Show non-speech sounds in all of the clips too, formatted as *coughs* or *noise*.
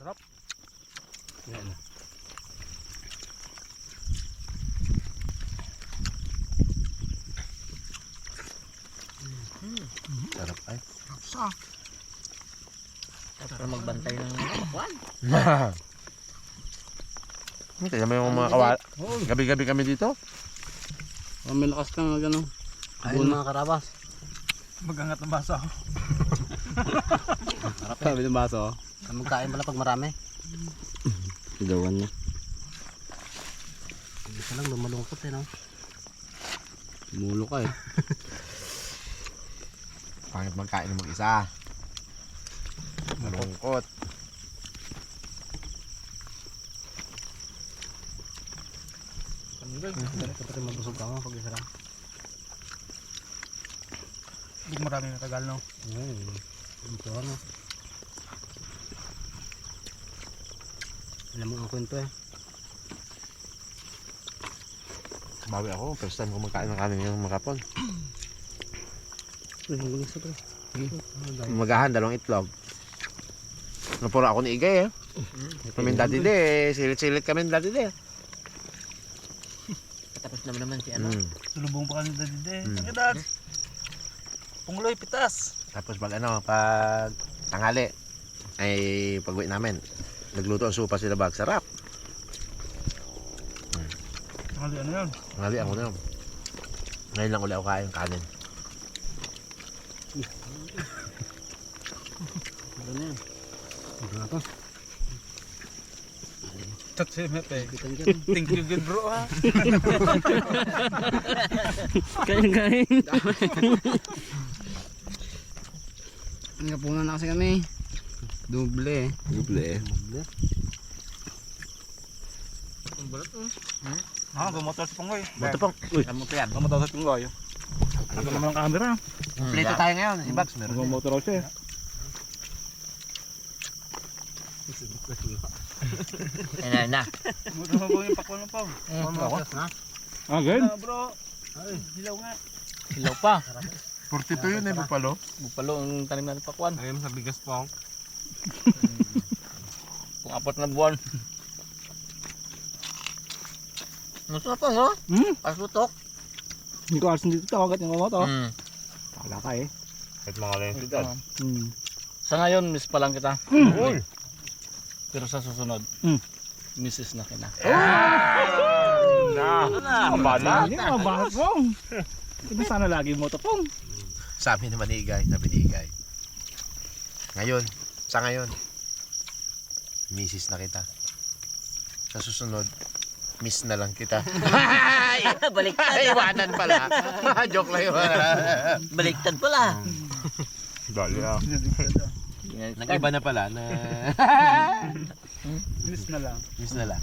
Sarap. Yan. Sarap ay. Sa. Para magbantay ng kwan. *laughs* Kaya may mga kawal. Gabi-gabi kami dito. Oh, may lakas kang mag ano. Ayun mga karabas. Magangat ng baso. *laughs* Sabi ng baso. Magkain pala pag marami. Sigawan niya. Isa lang lumalungkot eh no. Tumulo ka eh. *laughs* Pangit magkain ng mag-isa. Malungkot. Kapag mabusog ka mo pag isa lang. Hindi marami natagal no. Ayun. Ito ano. Alam mo ang kwento eh. Bawi ako. First time ko magkain ng kanin yung makapon. Gulis ito. Magahan, dalawang itlog. Napuro ako ni Igay eh. Kami dati di eh. Silit-silit kami dati di. Tapos naman naman si ano. Mm. Sulubong pa kami dati de. Hmm. Ang dad. Pungloy, pitas. Tapos pag ano, pag tanghali, ay pag-uwi namin. Nagluto ang supa sila bag. Sarap. Ang ano yun? Ngali ako na yun. Ngayon lang ulit ako kain kanin. Ano na yan? Ano na to? Thank you good bro ha. Kain, kain. Ngapunan na kasi kami. Eh. Duble eh. Doble. Ang balat oh. Ah, gumotor si Pungloy. Buto pong. Uy. Ano mo yan? Gumotor si Pungloy. Ano naman ang camera? Plito tayo ngayon. Si Bax meron. Gumotor ako siya eh. Ayan na. Gumotor mo yung pakwan pa. ha? Ah, good? bro. Ay, hilaw nga. Hilaw pa. 42 yun eh, bupalo. Bupalo ang tanim natin pakwan. Ayun sa bigas po. *laughs* Kung apat na buwan. Gusto na pa no? Hmm? Pasutok. Hindi ko alas dito tawagat yung mga to. Mm. Wala ka eh. Kahit mga lensidad. Hmm. Sa ngayon, miss pa lang kita. Uy. Pero sa susunod, Mm. misses na kita. Na. Ang bala. Hindi mga bahat pong. Ito sana lagi mo to pong. Sabi naman ni Igay, sabi ni Igay. Ngayon, sa ngayon, misis na kita. Sa susunod, miss na lang kita. *laughs* Baliktad. Ay, iwanan pala. *laughs* Joke lang yun. *laughs* Baliktad pala. Dali ah. Nag-iba na pala na Miss na lang. miss na lang.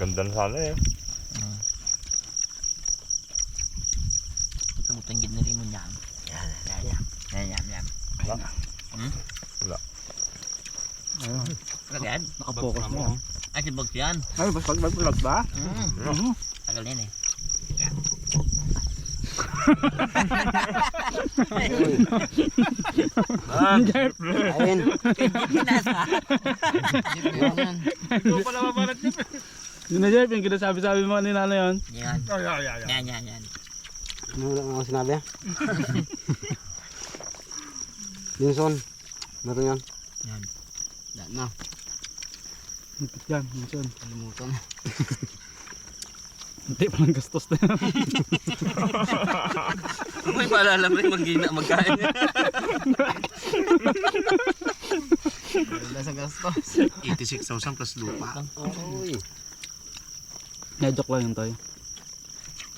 Ganda na sana eh. Sumutan gid na rin mo yan. Yan, yan, yan. Yan, yan. Hmm? Wala. Ayun. Kagad? Nakapokus mo. Ay, si Bogs yan. Ay, bas pag mag-vlog ba? Mm. Tagal yan eh. Ayun. Pinasa. Ito pala mabalat niya. Yun na Jeff, yung kinasabi-sabi mo ni Nana yun. Yan. Yan, yan, yan. Ano ako sinabi *laughs* Linson. Meron yan. Yan. Wala na. Hipit yan, minsan. Kalimutan. *laughs* Hindi pa lang gastos na yan. *laughs* May paalala mo rin mag-gina magkain. Wala sa gastos. 86,000 plus lupa. Uy. Na-joke lang yun tayo.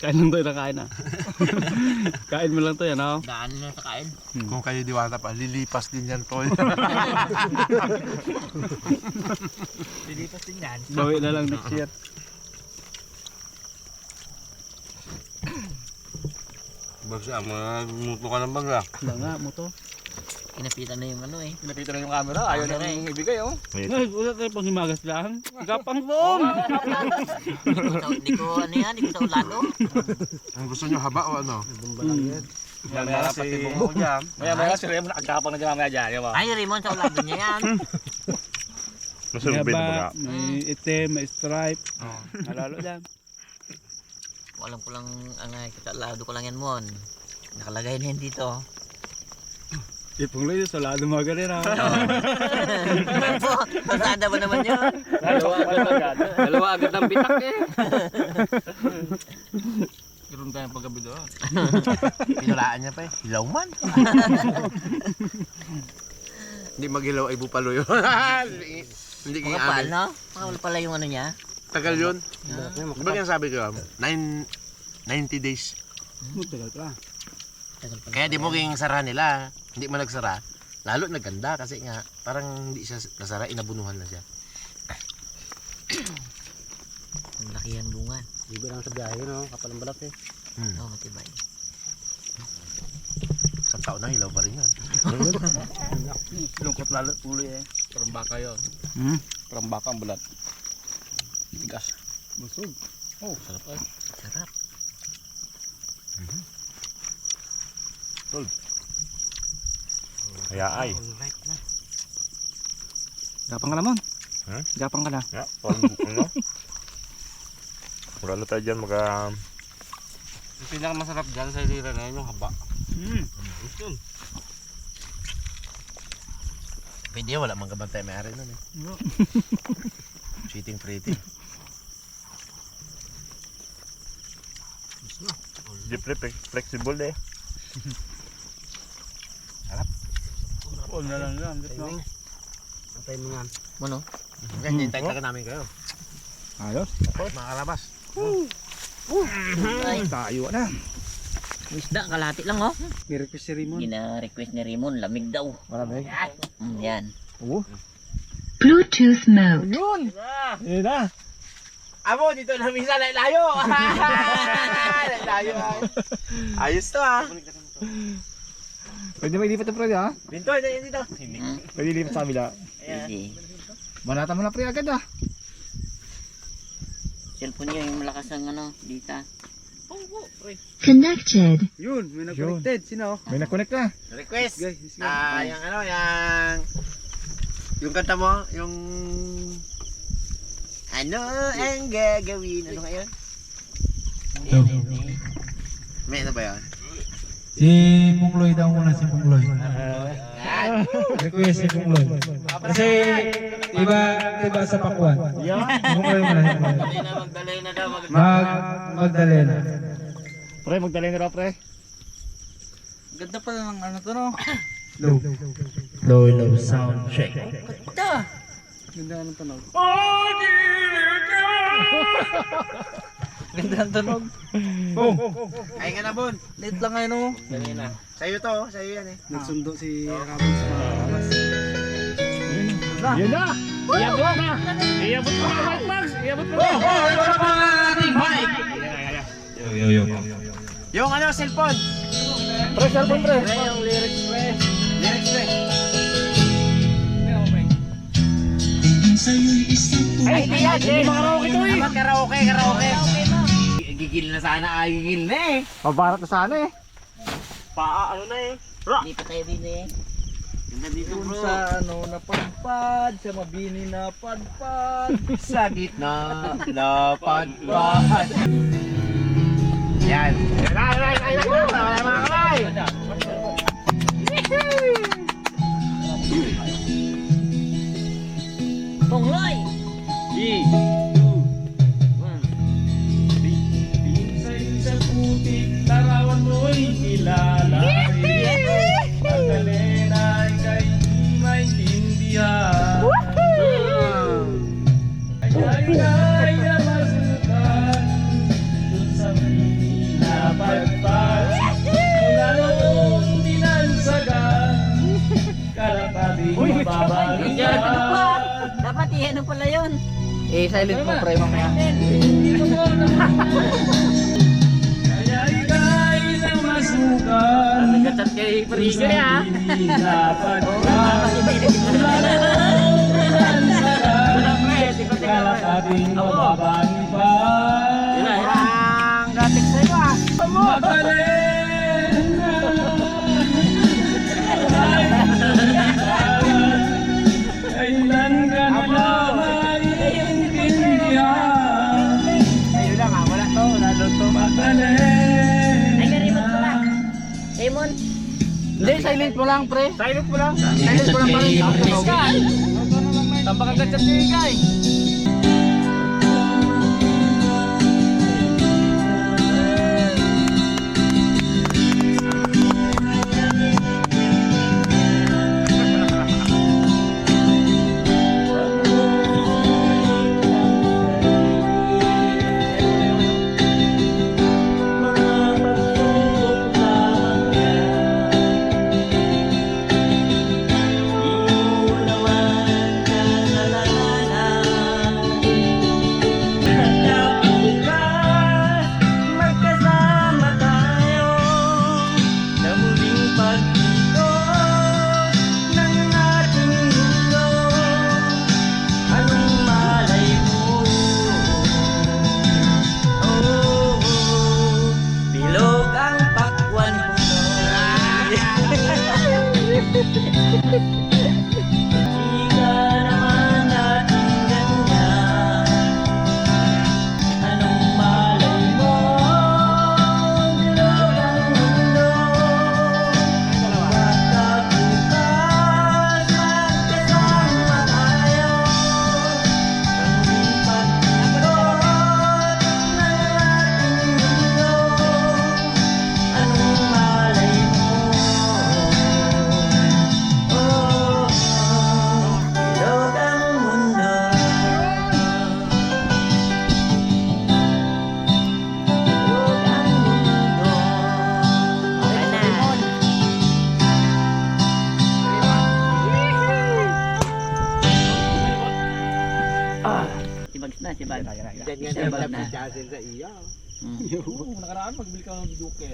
Kain lang tayo na kain *laughs* ah. kain mo lang tayo, ano? Daan na sa kain. Kung kayo diwata pa, lilipas din yan, tol. *laughs* Lilipas din yan. Bawi na lang next year. Bagsa, magmuto ka ng baga. Wala nga mo to. Kinapitan na yung ano eh. Nakita na yung camera, ayaw Camera na eh. yung ibigay oh. Ay, wala tayo pang himagas lang. Gapang *laughs* boom! Di ko, sa- ko ano yan, di ko sa ulado. Ang gusto nyo, haba o ano? Bumba lang yan. Maya Mga patibong ako dyan. Maya maya si Remo nakagapang na dyan mamaya dyan. Ay, Raymond, sa ulado niya yan. *laughs* Nasulubin na baga. may itim, may stripe. Nalalo dyan. Alam ko lang, ang uh, katalado ko lang yan mon. Nakalagay na yan dito. Ipong yun, salado mga ganun *laughs* ah. Po, pasada ba naman yun? Dalawa agad. Dalawa agad ang bitak eh. Meron tayong paggabi doon. *laughs* Pinulaan niya pa eh. Hilaw man. *laughs* Hindi maghilaw ay bupalo yun. Hindi Mga kaya pal, amin. no? Mga pala yung ano niya. Tagal yun. Di ba kaya sabi ko, nine, 90 days. Matagal pa. tagal pala. Kaya di mo king sara nila. Hindi mo nagsara. Lalo naganda kasi nga parang hindi siya nasara, inabunuhan na siya. Ang laki yan bunga. Libre lang sa biyahe, no? Kapal ang balat eh. Hmm. Oo, matibay. Sa taon na hilaw pa rin yun. *laughs* Lungkot lalo tuloy eh. Parang baka yun. Hmm? Parang baka ang bulat. Tigas. Busog. Oh, sarap ay. Sarap. Kaya ay. Alright na. Gapang ka na mon. Ha? Gapang ka na. Ya, pag ano? Wala na tayo dyan maga... Yung pinakamasarap dyan sa ilira na yun, yung haba. Hmm. Yun. Pwede wala mang gabantay may ari nun eh. *laughs* Cheating pretty. Di flex- flexible eh. *laughs* Oh, na lang yan. Ang timing yan. Ano? Ganyan, hintay talaga namin kayo. Ayos. Mga kalabas. Ay, Tayo na. isda, kalati lang oh. May request si Raymond. Gina-request ni Raymond, lamig daw. Maraming. Mm, yan. Oo. Bluetooth mode. Yun! Yun na. Amo, dito na minsan na layo. *laughs* layo ay. *laughs* Ayos to ah. Pwede may lipat na pre ha? Dito, dito, dito. Hmm? Pwede lipat sa kabila. Pwede. Banata mo na pre agad ah. Cellphone niya yung malakas ang ano, dita. Connected. Yun, may nag-connected. Sino? May nag-connect na. Request. Guys. Ah, yung ano, yung yung kanta mo, yung ano ang gagawin? Ano ngayon? May ano ba yun? Si Pungloy daw muna si Pungloy. Request si Pungloy. Kasi iba iba sa pakwan. Pungloy muna si Pungloy. Mag Magdalena. Pre, magdalay na raw pre. Ganda pala ng ano to no? Low. Low low sound check. Ganda ng tunog. Ganda ng tunog. Ay nga na, Bon. Late lang ngayon oh. Dali na. Sa'yo to, oh. sa'yo yan eh. Nagsundo si Ramon sa mga kamas. Yun na! Iabot na! Iabot mo na Mike Max! Iabot mo na! Yo yo yo. Yung ano, cellphone. Pre, cellphone pre! Pre, yung lyrics, pre. Lyrics, pre. Ay, hindi yan! Hindi makaraoke to eh! Karaoke, karaoke. Gigil na sana, ah, gigil na eh. Mabarat na sana eh. Paa, ano na eh. Hindi pa tayo din eh. Ganda dito, bro. Sa ano, napadpad, sa mabini napadpad. *laughs* Sa gitna, napadpad. Yan. Yan na, yan na, yan na. Wala na mga kamay. Pungloy! Sa pala yun. Eh, silent mo pre mamaya. Nagkatat kay Parigay ha. Kalakabing mababang pa Ang gatik sa'yo ah. Mabalena lang, pre. Silent mo lang. Silent mo lang, pre. Tampak ka. Tampak agad Sibag na na. Jason sa iya. *laughs* Nakaraan, magbili ka ng biduke.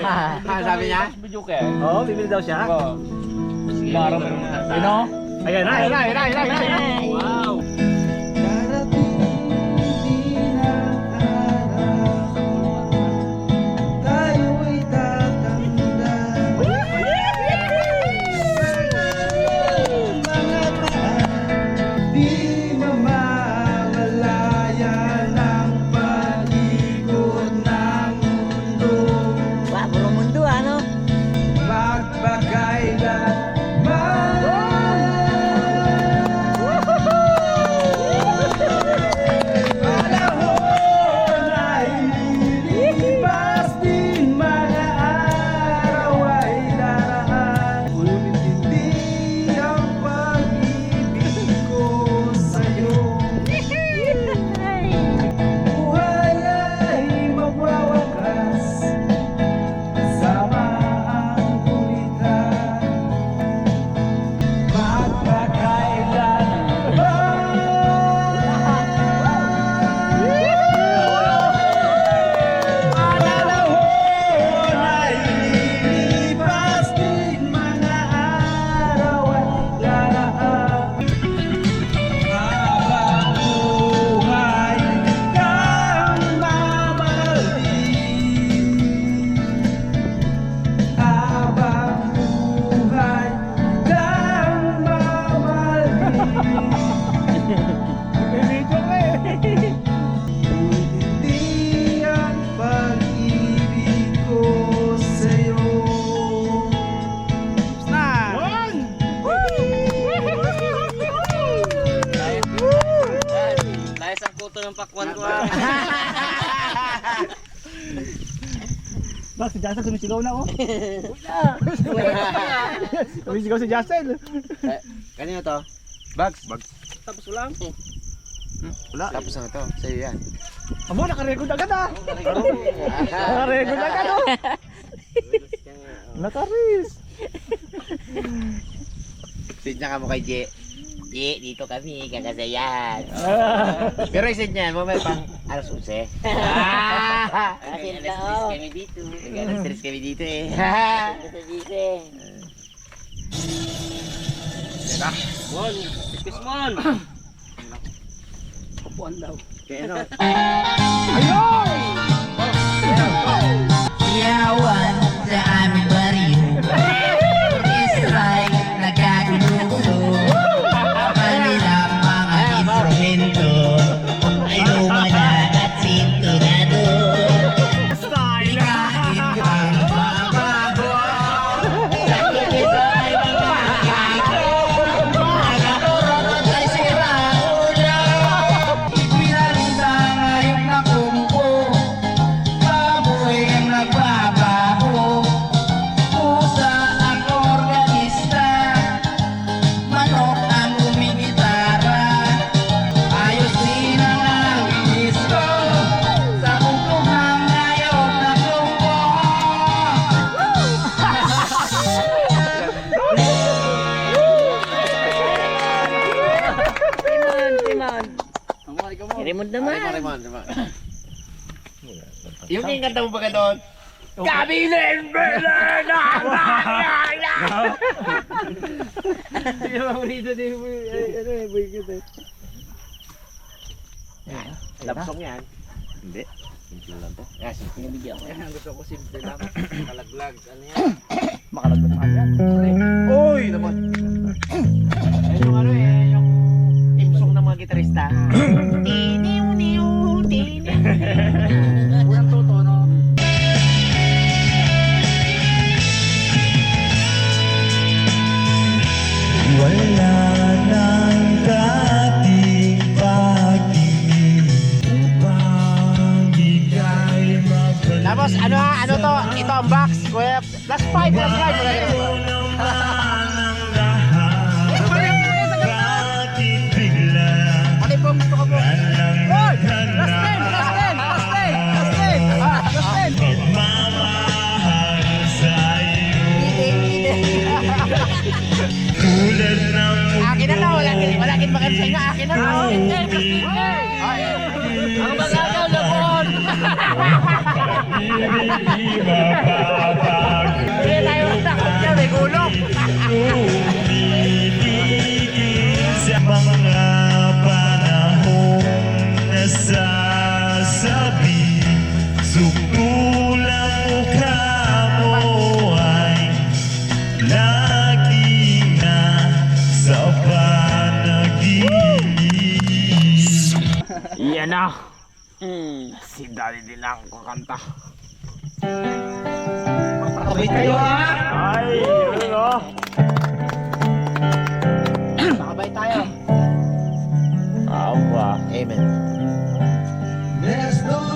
Ah, sabi niya? Biduke. Oo, bibili daw siya. Oo. Para meron na, ayan na, ayan na, ayan na, ayan na. Wow. Ba, si Jason sumisigaw na oh. Sumisigaw si Jason. Kanino to? Bags. Bags. Tapos ulang. Wala. Tapos na to. Sa'yo yan. Amo, nakarecord agad ah. Nakarecord agad oh. Nakaris. Sit niya ka mo kay J. Di, dito kami, kakasayan. *laughs* Pero isin niya, mo may pang alas 11. *laughs* Asin Alas tao. 3 kami dito. Alas 3 kami dito eh. *laughs* Dito dito. Mon, excuse mon. Kaya ano? Yawan sa aming naman. Raymond, Raymond. Yung yung kanta mo ba doon? Lapsong yan. Hindi. Simple lang to. Yes. Binibigyan ko. Gusto ko simple lang. *coughs* Kalaglag. Ano yan? Yan. Uy! Naman. Ayun yung ano eh, yung team song ng mga gitarista. Unang tuto, no? Wala nang dating pag-ibig upang ika'y mapalala. Tapos ano ha, ano to? Ito ang box. Kuya, plus 5, plus 5. Akin na to, wala kin wala kin makan sa inyo, akin na to. Ang magagaw na po. Mapapag *laughs* Hindi Yan na. Si Daddy din ang kakanta. Sabay kayo ha! Ay, yun o. Makabay tayo. Awa. Amen. Bless the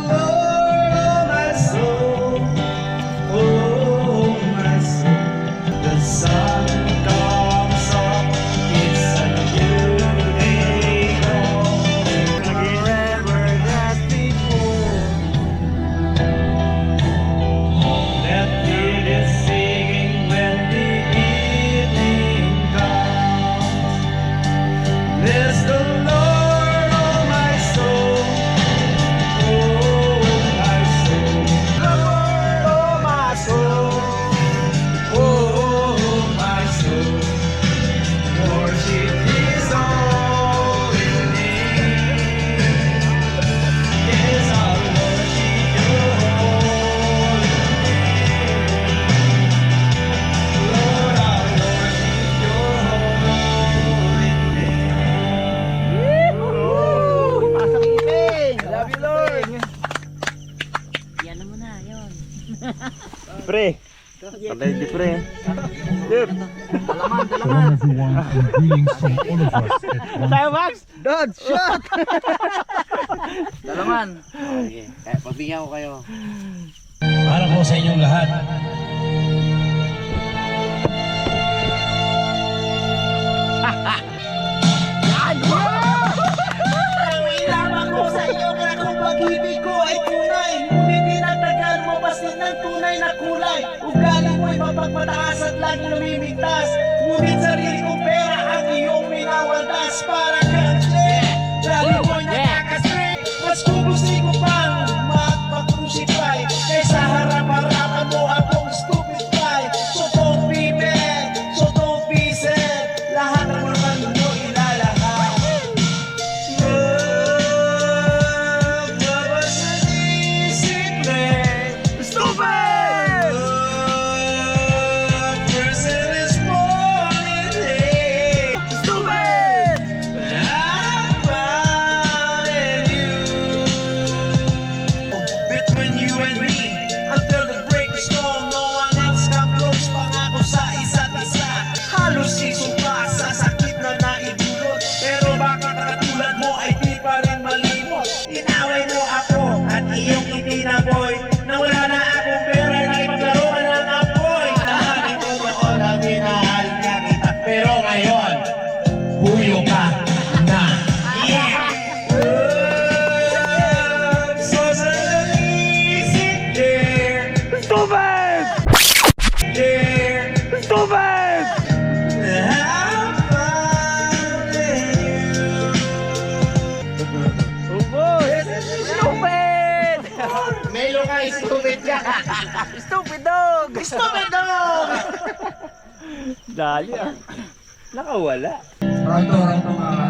Tayo, Max! Dad, shot! Dalaman. Okay, kaya pagbigyan ko kayo. Para po sa inyong lahat. Stupid dog! Stupid dog! Dali ah. Nakawala. Rato, rato mga ah.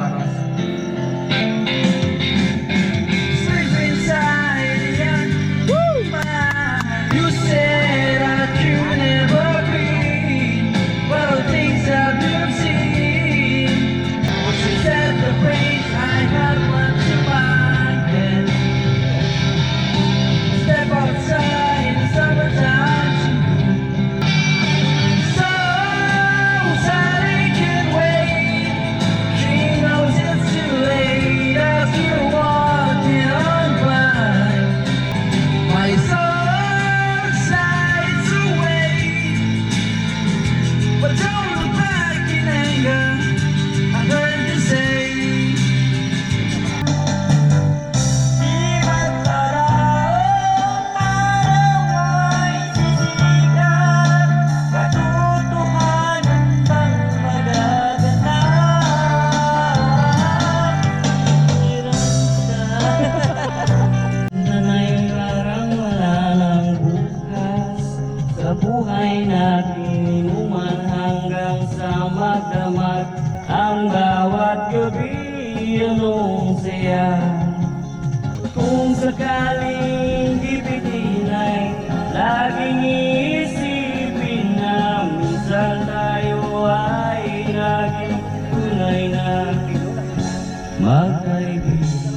Magkaibigan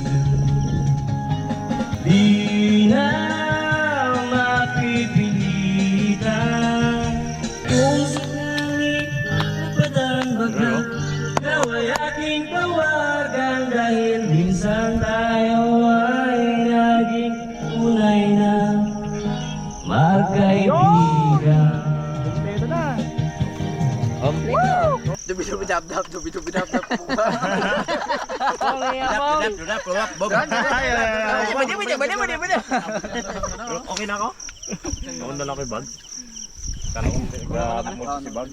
Di na mapipilitan Kung sakali napadang baga Ikaw ay aking tawagan Dahil minsan tayo ay naging tunay na magkaibigan Kompleto na. Dubi-dubi-dab-dab, dubi-dubi-dab-dab. Pwede, pwede, pwede, pwede, pwede. Okay na ako? Ako na lang kay Bag. Kala ko grabe mo si Bag.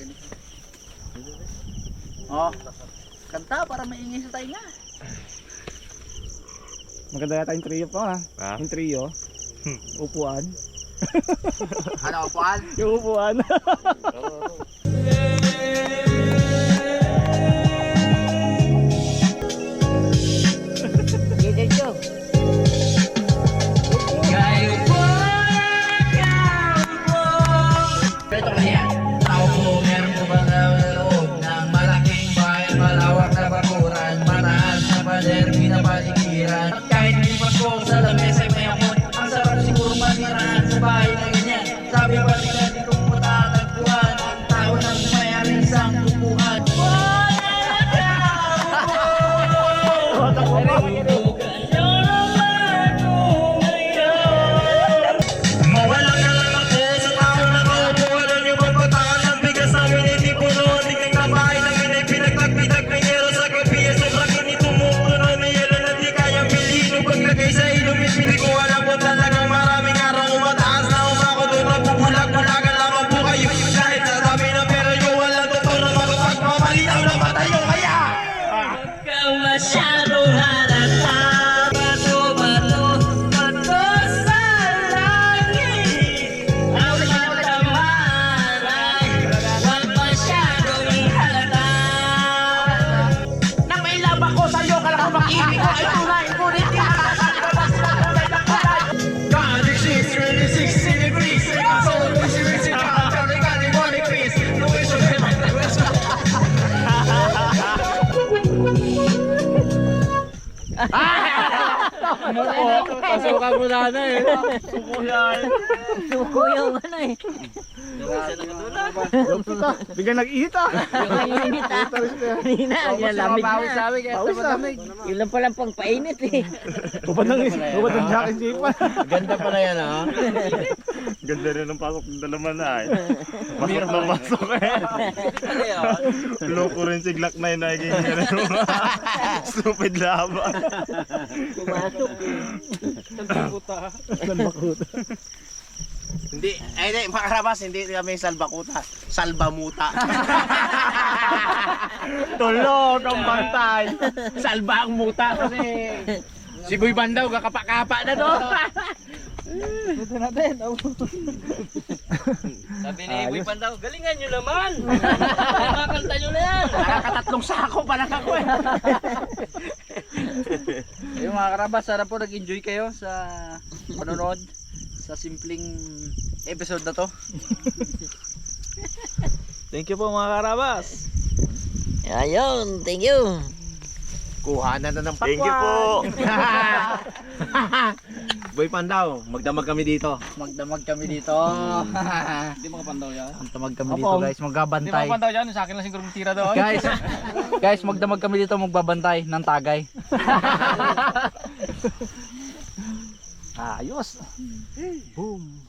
Oh. Kanta para maingay sa tainga. Maganda yata yung trio pa ha. Ha? Yung trio. Upuan. Ano, Paul? Yung upuan. Pasukan mo na na eh. Suko yung ano eh. Biglang nag-ihit ah. Yung init ah. Kanina, yung lamig na. Pawis ah. Yun lang palang pang painit eh. Upad ng jacket sipa. Ganda pala yan ha. Ganda rin ang pasok ng dalaman na eh. *laughs* Pasok na pasok eh. Loko rin si Glock 9 na ganyan. *laughs* Stupid laban. Pumasok eh. Hindi, ay hindi, makarabas, hindi kami salbakuta. Salbamuta. *laughs* Tulog ang bantay. Salba ang muta kasi si Boy Bandaw kakapa-kapa na to. Ito natin. Sabi ni Boy Pandaw, galingan nyo naman. *laughs* Nakatatlong sako pa lang ako eh. *laughs* Ayun mga karabas, sana po nag-enjoy kayo sa panonood sa simpleng episode na to. Thank you po mga karabas. Ayun, thank you. Kuhanan na ng pakwan. Thank you po. Boy Pandaw, magdamag kami dito. Magdamag kami dito. Hindi mo kapandaw yan. Magdamag kami dito guys, magbabantay. yan, sa akin lang siguro tira doon. Guys, guys, magdamag kami dito magbabantay ng tagay. *laughs* Ayos. Boom.